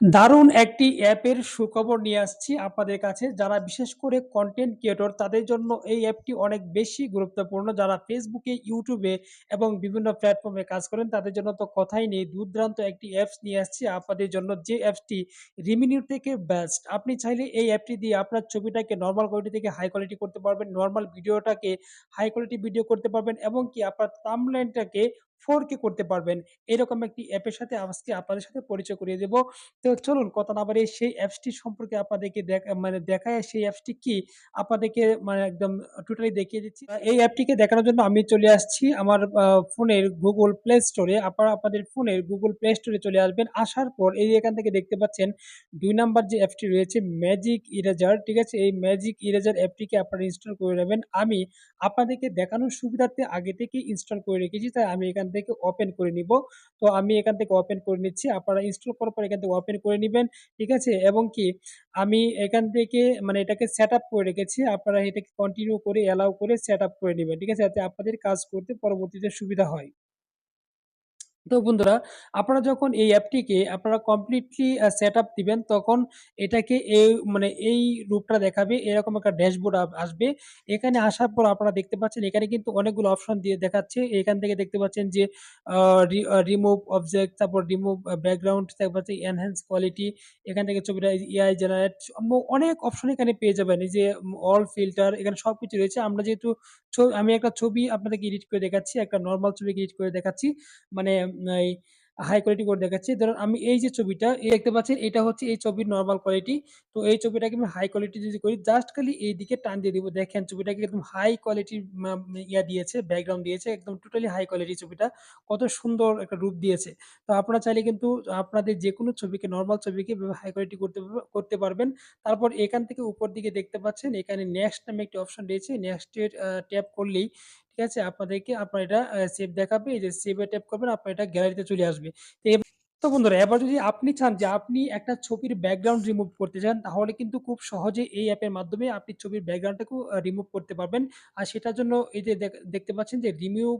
দারুণ একটি অ্যাপের সুখবর নিয়ে আসছি আপনাদের কাছে। যারা বিশেষ করে কন্টেন্ট ক্রিয়েটর তাদের জন্য এই অ্যাপটি অনেক বেশি গুরুত্বপূর্ণ। যারা ফেসবুকে ইউটিউবে এবং বিভিন্ন প্ল্যাটফর্মে কাজ করেন, তাদের জন্য তো কথাই নেই। দুর্দান্ত একটি অ্যাপস নিয়ে আসছি আপনাদের জন্য যে অ্যাপসটি রিমিনিউ থেকে বেস্ট। আপনি চাইলে এই অ্যাপটি দিয়ে আপনার ছবিটাকে নর্মাল কোয়ালিটি থেকে হাই কোয়ালিটি করতে পারবেন। নর্মাল ভিডিওটাকে হাই কোয়ালিটি ভিডিও করতে পারবেন এবং কি আপনার থাম্বনেইলটাকে 4K করতে পারবেন। এরকম একটি অ্যাপের সাথে আজকে আপনাদের সাথে পরিচয় করিয়ে দেব। তো চলুন কথা না বাড়িয়ে সেই অ্যাপসটি সম্পর্কে আপনাদেরকে মানে দেখায় সেই অ্যাপসটি কি আপনাদেরকে মানে একদম টোটালি দেখিয়ে দিচ্ছি। এই অ্যাপটিকে দেখানোর জন্য আমি চলে আসছি আমার ফোনের গুগল প্লে স্টোরে। আপনারা আপনাদের ফোনের গুগল প্লে স্টোরে চলে আসবেন। আসার পর এই এখান থেকে দেখতে পাচ্ছেন দুই নাম্বার যে অ্যাপটি রয়েছে ম্যাজিক ইরেজার, ঠিক আছে? এই ম্যাজিক ইরেজার অ্যাপটিকে আপনারা ইনস্টল করে নেবেন। আমি আপনাদেরকে দেখানোর সুবিধার্থে আগে থেকেই ইনস্টল করে রেখেছি। তাই আমি এখান থেকে ওপেন করে নিব তো আমি এখান থেকে ওপেন করে নিচ্ছি। আপনারা ইনস্টল করার পর এখান থেকে ওপেন করে নেবেন, ঠিক আছে? এবং কি, আমি এখান থেকে মানে এটাকে সেট করে রেখেছি। আপনারা এটাকে কন্টিনিউ করে অ্যালাউ করে সেট করে নেবেন, ঠিক আছে? যাতে আপনাদের কাজ করতে পরবর্তীতে সুবিধা হয়। তো বন্ধুরা, আপনারা যখন এই অ্যাপটিকে আপনারা কমপ্লিটলি সেট আপ দিবেন তখন এটাকে এই মানে এই রূপটা দেখাবে। এরকম একটা ড্যাশবোর্ড আসবে। এখানে আসার পর আপনারা দেখতে পাচ্ছেন এখানে কিন্তু অনেকগুলো অপশন দিয়ে দেখাচ্ছে। এখান থেকে দেখতে পাচ্ছেন যে রিমুভ অবজেক্ট, তারপর রিমুভ ব্যাকগ্রাউন্ড, তারপর হচ্ছে এনহ্যান্স কোয়ালিটি। এখান থেকে ছবিটা এআই জেনারেট অনেক অপশন এখানে পেয়ে যাবেন। এই যে অল ফিল্টার এখানে সব কিছু রয়েছে। আমরা যেহেতু আমি একটা ছবি আপনাদেরকে এডিট করে দেখাচ্ছি। একটা নর্মাল ছবি এডিট করে দেখাচ্ছি। মানে হাই কোয়ালিটি করে দেখাচ্ছি। ধরুন আমি এই যে ছবিটা এই দেখতে পাচ্ছেন এটা হচ্ছে এই ছবির নর্মাল কোয়ালিটি। তো এই ছবিটাকে আমি হাই কোয়ালিটি যদি করি জাস্ট খালি এই দিকে টান দিয়ে দিব। দেখেন ছবিটাকে একদম হাই কোয়ালিটির মা ইয়া দিয়েছে, ব্যাকগ্রাউন্ড দিয়েছে। একদম টোটালি হাই কোয়ালিটি ছবিটা। কত সুন্দর একটা রূপ দিয়েছে। তো আপনারা চাইলে কিন্তু আপনাদের যেকোনো ছবিকে নর্মাল ছবিকে হাই কোয়ালিটি করতে করতে পারবেন। তারপর এখান থেকে উপর দিকে দেখতে পাচ্ছেন এখানে নেক্সট নামে একটি অপশন রয়েছে। নেক্সট ট্যাপ করলেই ঠিক আছে? আপনাদেরকে আপনার এটা সেভ দেখাবে। এই যে সেভ ট্যাপ করবেন, আপনার এটা গ্যালারিতে চলে আসবে। তো বন্ধুরা, এবার যদি আপনি চান যে আপনি একটা ছবির ব্যাকগ্রাউন্ড রিমুভ করতে চান, তাহলে কিন্তু খুব সহজে এই অ্যাপের মাধ্যমে আপনি ছবির ব্যাকগ্রাউন্ডটাকেও রিমুভ করতে পারবেন। আর সেটার জন্য এই যে দেখ, দেখতে পাচ্ছেন যে রিমুভ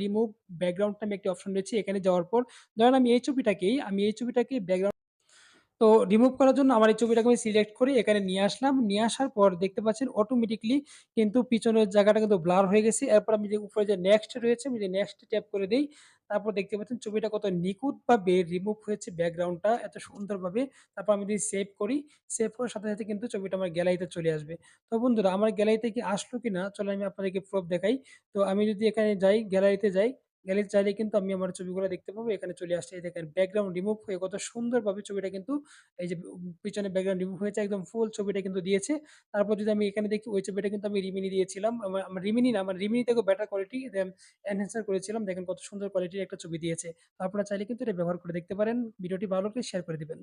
রিমুভ ব্যাকগ্রাউন্ড নামে একটি অপশন রয়েছে। এখানে যাওয়ার পর, ধরেন আমি এই ছবিটাকেই, আমি এই ছবিটাকে ব্যাকগ্রাউন্ড তো রিমুভ করার জন্য আমার এই ছবিটাকে আমি সিলেক্ট করে এখানে নিয়ে আসলাম। নিয়ে আসার পর দেখতে পাচ্ছেন অটোমেটিক্যালি কিন্তু পিছনের জায়গাটা কিন্তু ব্লার হয়ে গেছে। এরপর আমি যে উপরে যে নেক্সট রয়েছে আমি যে নেক্সট ট্যাপ করে দিই তারপর দেখতে পাচ্ছেন ছবিটা কত নিখুঁতভাবে রিমুভ হয়েছে ব্যাকগ্রাউন্ডটা এত সুন্দরভাবে। তারপর আমি যদি সেভ করি, সেভ করার সাথে, সাথে কিন্তু ছবিটা আমার গ্যালারিতে চলে আসবে। তো বন্ধুরা আমার গ্যালারিতে কি আসলো কিনা চলেন আমি আপনাদেরকে প্রুফ দেখাই। তো আমি যদি এখানে যাই, গ্যালারিতে যাই, গ্যালারিতে চাইলে কিন্তু আমি আমার ছবিগুলো দেখতে পাবো। এখানে চলে আসছে। এই দেখেন ব্যাকগ্রাউন্ড রিমুভ হয়ে কত সুন্দরভাবে ছবিটা কিন্তু এই যে পিছনে ব্যাকগ্রাউন্ড রিমুভ হয়েছে, একদম ফুল ছবিটা কিন্তু দিয়েছে। তারপর যদি আমি এখানে দেখি, ওই ছবিটা কিন্তু আমি রিমিনি দিয়েছিলাম। আমার রিমিনি না, আমার রিমিনি থেকেও বেটার কোয়ালিটি এনহ্যান্সার করেছিলাম। দেখেন কত সুন্দর কোয়ালিটির একটা ছবি দিয়েছে। তো আপনারা চাইলে কিন্তু এটা ব্যবহার করে দেখতে পারেন। ভিডিওটি ভালো করে শেয়ার করে দিবেন।